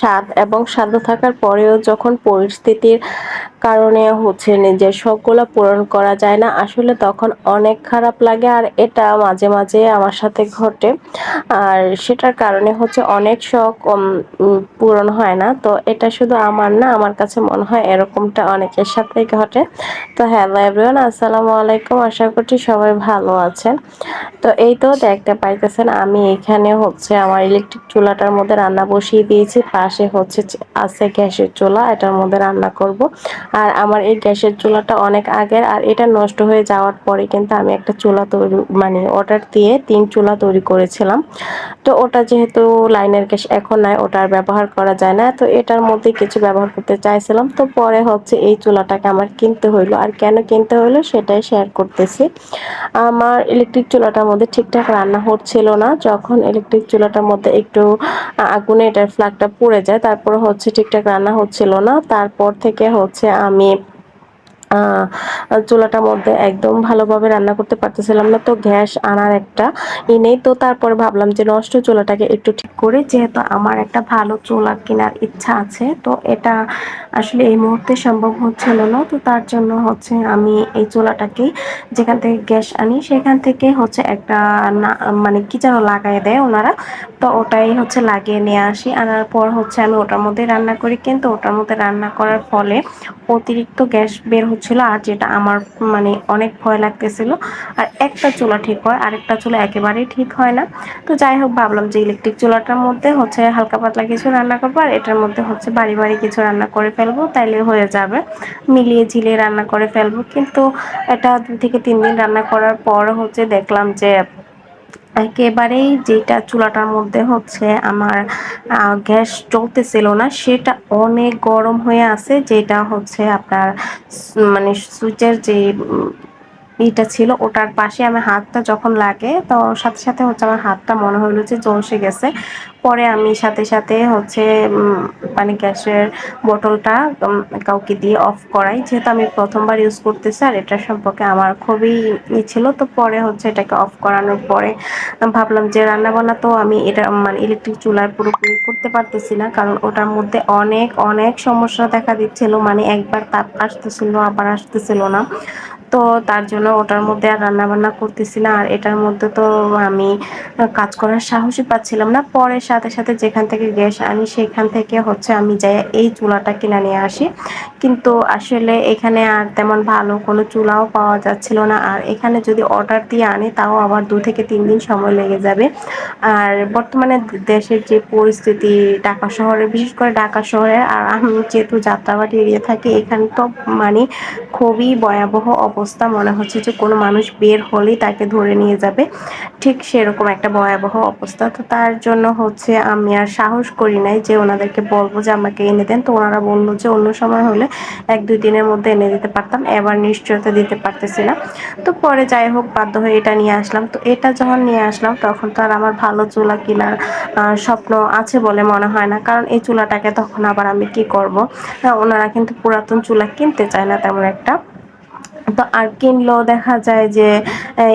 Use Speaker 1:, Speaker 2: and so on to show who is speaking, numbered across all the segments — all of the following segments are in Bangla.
Speaker 1: স্বাদ এবং সাধ্য থাকার পরেও যখন পরিস্থিতির কারণে হচ্ছে নিজের শখগুলো পূরণ করা যায় না। আসলে তখন অনেক খারাপ লাগে আর এটা মাঝে মাঝে আমার সাথে ঘটে। আর সেটার কারণে হচ্ছে অনেক শখ পূরণ হয় না। তো এটা শুধু আমার না, আমার কাছে মনে হয় এরকমটা অনেকের সাথেই ঘটে। তো হ্যালো এভরিওয়ান, আসসালামু আলাইকুম। আশা করছি সবাই ভালো আছেন। তো এই তো দেখতে পাইতেছেন, আমি এখানে হচ্ছে আমার ইলেকট্রিক চুলাটার মধ্যে রান্না বসিয়ে দিয়েছি। পাশে হচ্ছে আছে গ্যাসের চুলা, এটার মধ্যে রান্না করব। আর আমার এই গ্যাসের চুলাটা অনেক আগের, আর এটা নষ্ট হয়ে যাওয়ার পরে কিন্তু আমি একটা চুলা তৈরি মানে অর্ডার দিয়ে তিন চুলা তৈরি করেছিলাম। তো ওটা যেহেতু লাইনের গ্যাস এখন নাই ওটার ব্যবহার করা যায় না। তো এটার মধ্যে কিছু ব্যবহার করতে চাইছিলাম। তো পরে হচ্ছে এই চুলাটাকে আমার কিনতে হইল। আর কেন কিনতে হইল সেটাই শেয়ার করতেছি। আমার ইলেকট্রিক চুলাটার মধ্যে ঠিকঠাক রান্না হচ্ছিল না। যখন ইলেকট্রিক চুলাটার মধ্যে একটু আগুনে এটার ফ্লাগটা পড়ে যায়, তারপর হচ্ছে ঠিকঠাক রান্না হচ্ছিল না। তারপর থেকে হচ্ছে আমি চুলাটার মধ্যে একদম ভালোভাবে রান্না করতে পারতেছিলাম না, তো গ্যাস আনার একটা ই নেই, তো তারপরে ভাবলাম যে নষ্ট চুলাটাকে একটু ঠিক করে, যেহেতু আমার একটা ভালো চুলা কেনার ইচ্ছা আছে, তো এটা আসলে এই মুহূর্তে সম্ভব হচ্ছিল না, তো তার জন্য হচ্ছে আমি এই চুলাটাকে যেখান থেকে গ্যাস আনি, সেখান থেকে হচ্ছে একটা মানে কি যেন লাগাই দেয় ওনারা, তো ওটাই হচ্ছে লাগিয়ে নিয়ে আসি, আনার পর হচ্ছে আমি ওটার মধ্যে রান্না করি, কিন্তু ওটার মধ্যে রান্না করার ফলে অতিরিক্ত গ্যাস বের হচ্ছিল আর যেটা আমার মানে অনেক ভয় লাগতেছিল। আর একটা চুলা ঠিক হয় আর একটা চুলা একেবারেই ঠিক হয় না। তো যাই হোক, ভাবলাম যে ইলেকট্রিক চুলাটার মধ্যে হচ্ছে হালকা পাতলা কিছু রান্না করব, আর এটার মধ্যে হচ্ছে বাড়ি বাড়ি কিছু রান্না করে ফেলব, তাইলে হয়ে যাবে। মিলিয়ে ঝিলিয়ে রান্না করে ফেলব। কিন্তু এটা দু থেকে তিন দিন রান্না করার পর হচ্ছে দেখলাম যে একেবারেই যেটা চুলাটার মধ্যে হচ্ছে আমার গ্যাস চলতেছিল না, সেটা অনেক গরম হয়ে আছে, যেটা হচ্ছে আপনার মানে সুইচের যে ইটা ছিল ওটার পাশে আমার হাতটা যখন লাগে, তো সাথে সাথে হচ্ছে আমার হাতটা মনে হলো যে জলসে গেছে। পরে আমি সাথে সাথে হচ্ছে মানে গ্যাসের বোতলটা কাউকে দিয়ে অফ করাই। যেহেতু আমি প্রথমবার ইউজ করতেছি আর এটা সম্পর্কে আমার খুবই ই ছিল, তো পরে হচ্ছে এটাকে অফ করানোর পরে ভাবলাম যে রান্না বান্না তো আমি এটা মানে ইলেকট্রিক চুলায় পুরোপুরি করতে পারতেছি না, কারণ ওটার মধ্যে অনেক অনেক সমস্যা দেখা দিচ্ছিল। মানে একবার তাপ আসতেছিল, আবার আসতেছিল না। তো তার জন্য ওটার মধ্যে আর রান্না বান্না করতেছি না। আর এটার মধ্যে তো আমি কাজ করার সাহসই পাচ্ছিলাম না। পরে সাথে সাথে যেখান থেকে গ্যাস আনি, সেখান থেকে হচ্ছে আমি যাই এই চুলাটা কিনে নিয়ে আসি। কিন্তু আসলে এখানে আর তেমন ভালো কোনো চুলাও পাওয়া যাচ্ছিল না। আর এখানে যদি অর্ডার দিয়ে আনি, তাও আবার দু থেকে তিন দিন সময় লেগে যাবে। আর বর্তমানে দেশের যে পরিস্থিতি ঢাকা শহরে, বিশেষ করে ঢাকা শহরে, আর আমি যেহেতু যাত্রাবাড়ি এরিয়া থাকি, এখানে তো মানে খুবই ভয়াবহ অবস্থা, মনে হচ্ছে যে কোনো মানুষ বের হলেই তাকে ধরে নিয়ে যাবে। ঠিক সেরকম একটা ভয়াবহ অবস্থা। তো তার জন্য হচ্ছে আমি আর সাহস করি নাই যে ওনাদেরকে বলব যে আমাকে এনে দেন। তো ওনারা বলল যে অন্য সময় হলে এক দুই দিনের মধ্যে এনে দিতে পারতাম। এবার নিশ্চয়তা দিতে পারতেছি না। তো পরে যাই হোক, বাধ্য হয়ে এটা নিয়ে আসলাম। তো এটা যখন নিয়ে আসলাম, তখন তো আর আমার ভালো চুলা কেনার স্বপ্ন আছে বলে মনে হয় না। কারণ এই চুলাটাকে তখন আবার আমি কি করব? ওনারা কিন্তু পুরাতন চুলা কিনতে চায় না তেমন একটা। তো আর কিনলেও দেখা যায় যে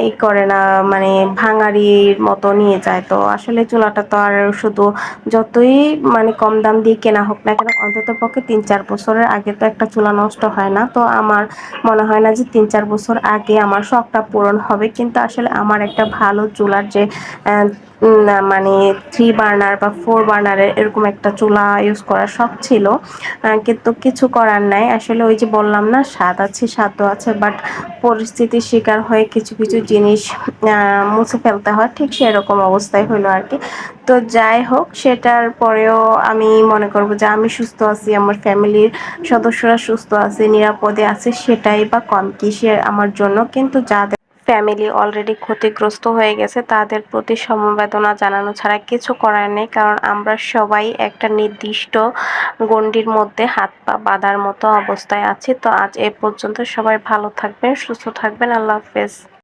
Speaker 1: ই করে না মানে ভাঙারির মতো নিয়ে যায়। তো আসলে চুলাটা তো আর শুধু যতই মানে কম দাম দিয়ে কেনা হোক না কেন, অন্তত পক্ষে তিন চার বছরের আগে তো একটা চুলা নষ্ট হয় না। তো আমার মনে হয় না যে তিন চার বছর আগে আমার শখটা পূরণ হবে। কিন্তু আসলে আমার একটা ভালো চুলার যে মানে থ্রি বার্নার বা ফোর বার্নারের এরকম একটা চুলা ইউজ করার শখ ছিল। কিন্তু কিছু করার নাই। আসলে ওই যে বললাম না, স্বাদ আছে স্বাদ আছে বাট পরিস্থিতির শিকার হয়ে কিছু কিছু জিনিস মুছে ফেলতে হয়, ঠিক সেরকম অবস্থায় হলো আর কি। তো যাই হোক, সেটার পরেও আমি মনে করব যে আমি সুস্থ আছি, আমার ফ্যামিলির সদস্যরা সুস্থ আছে, নিরাপদে আছে, সেটাই বা কম কিসে আমার জন্য। কিন্তু যাদের ফ্যামিলি অলরেডি ক্ষতিগ্রস্ত হয়ে গেছে, তাদের প্রতি সমবেদনা জানানো ছাড়া কিছু করার নেই। কারণ আমরা সবাই একটা নির্দিষ্ট গণ্ডির মধ্যে হাত পা বাঁধার মতো অবস্থায় আছি। তো আজ এ পর্যন্ত সবাই ভালো থাকবেন, সুস্থ থাকবেন। আল্লাহ হাফেজ।